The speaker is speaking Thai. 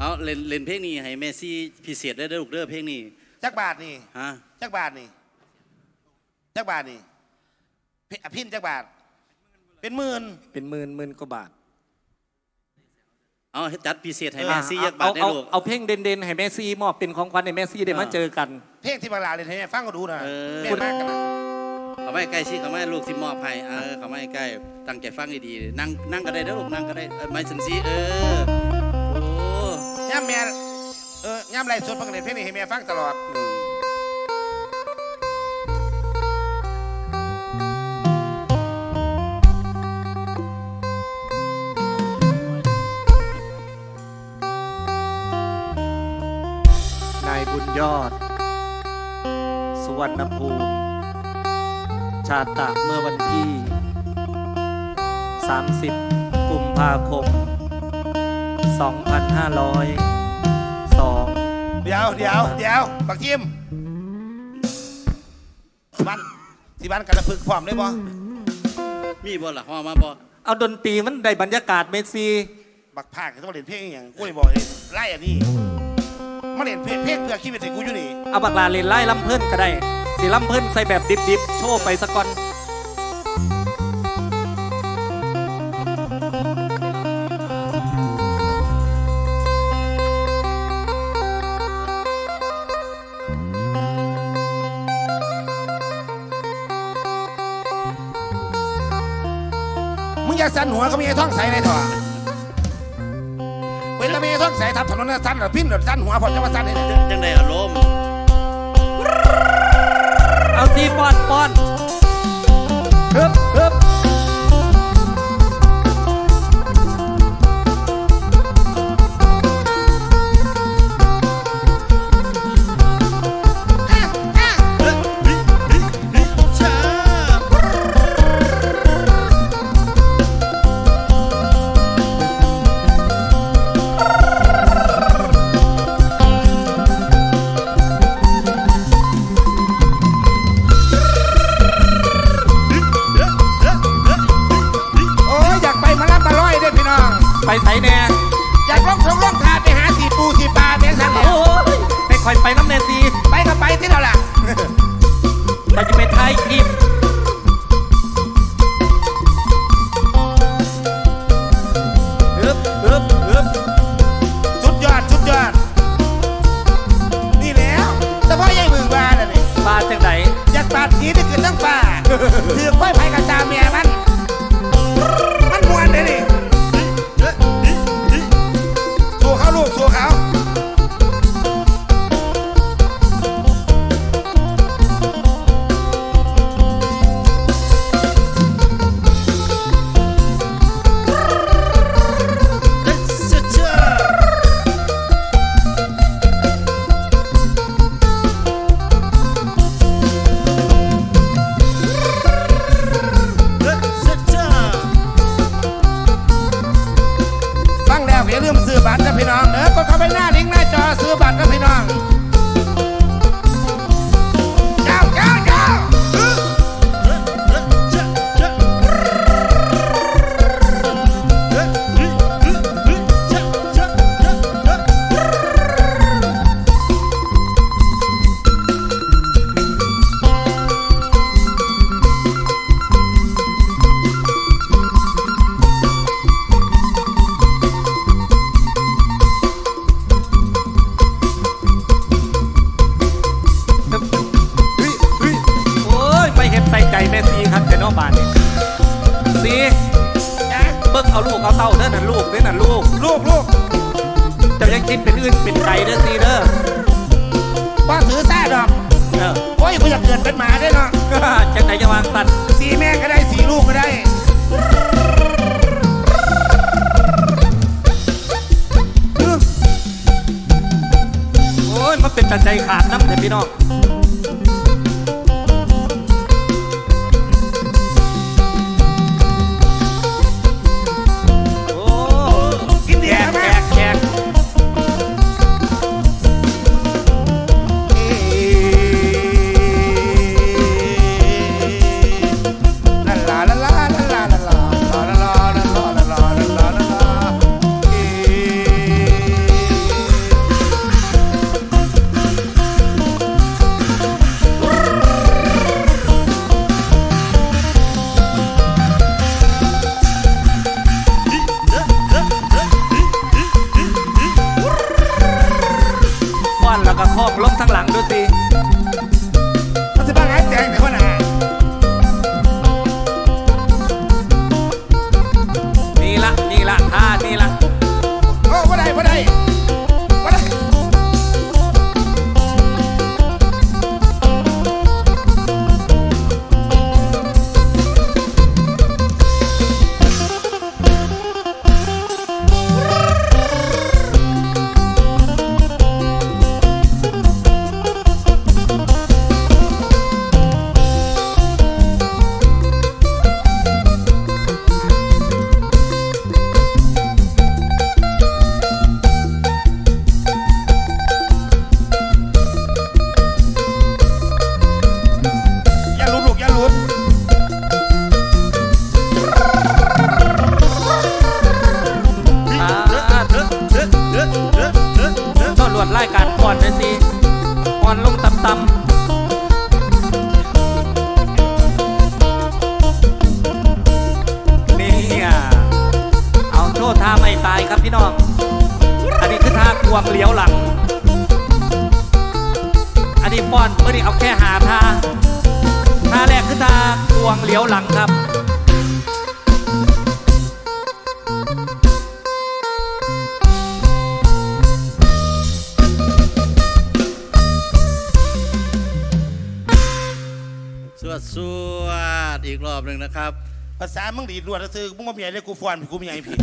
เอาเล่นเล่นเพลงนี้ให้เมสซี่พิเศษได้เด้อลูกเด้อเพลงนี้จักบาทนี่ฮะจักบาทนี่จักบาทนี่เพอะพินจักบาท เป็นหมื่นเป็นหมื่นหมื่นกว่าบาทเอาจัดพิเศษให้เออเมสซี่ยักบาทเอาได้เอาลูกเอาเพลงเด่นๆให้แม่ซีมอบเป็นของขวัญให้แม่ซีได้มาอ่าเจอกัน เพลงที่บางลาเลยให้แม่ฟังก็ดูนะเออแม่มากกันนะเขาไม่ใกล้ชิดเขาไม่ลูกสิมอบให้เออเขาไม่ใกล้ตั้งใจฟังดีๆนั่งนั่งก็ได้เด้อลูกนั่งก็ได้เออไม่สันซีเออโอ้ ย่ำแม่เออย่ำไรสดฟังเล่นเพลงนี้ให้แม่ฟังตลอดนายบุญยอด สุวรรณภูมิ ชาตะเมื่อวันที่ 30 กุมภาคม 2502 เดี๋ยวเดี๋ยวเดี๋ยวบักทิมสิบันสิบันกันละพึกพร้อมได้บ่มีบ่ล่ะฮอมาบ่เอาดนตรีมันได้บรรยากาศเมสซีบักภาคต้องเล่นเพลงอหย่างกูเลยบอกเลยไล่อันนี้มาเล่นเพลงเพลงเพื่อชีวิตให้กูอยู่นี่เอาบักลาเล่นไล่ลำเพิ่นก็ได้สิลำเพิ่นใส่แบบดิบๆโชว์ไปสะก่อน อย่าสันหัวก็มีไอ้ท้องใสในถอดเว้นแล้วมีไอ้ท่องใสทับถนนน่ะสั่นหรือพิ้นหรือสั้นหัวพอจะมาสั้นนี่เนี่ยจังไดอารมณ์เอาซีป้อนป้อนฮึบฮึบ ซีครับแต่นอกบ้านนี่ซีจ้าเบิ่งเอาลูกเอาเต้าเด้อนั่นลูกเด้อนั่นลูก ลูกลูกเจ้ายังคิดเป็นอื่นเป็นไก่เด้อซีเด้อว่าถือซ่าดอก เออโอ้ยกูอยากเกิดเป็นหมาได้เนาะ ท้องลงทางหลังดูสิมันจะบ้าไงแจงแต่ว่าหนานี่ละนี่ละท่านี่ละโอ้ว่าได้ว่าได้ว่าได้ พี่น้อง อันนี้คือท่ากวงเหลียวหลัง อันนี้ป้อนเมื่อนี้เอาแค่หาท่าท่าแรกคือท่ากวงเหลียวหลังครับสวดสวดอีกรอบหนึ่งนะครับ ภาษามึงดีดรวดแล้วซื้อมึงมาเมียเลยกูฟอนกูเมียไอ้พี่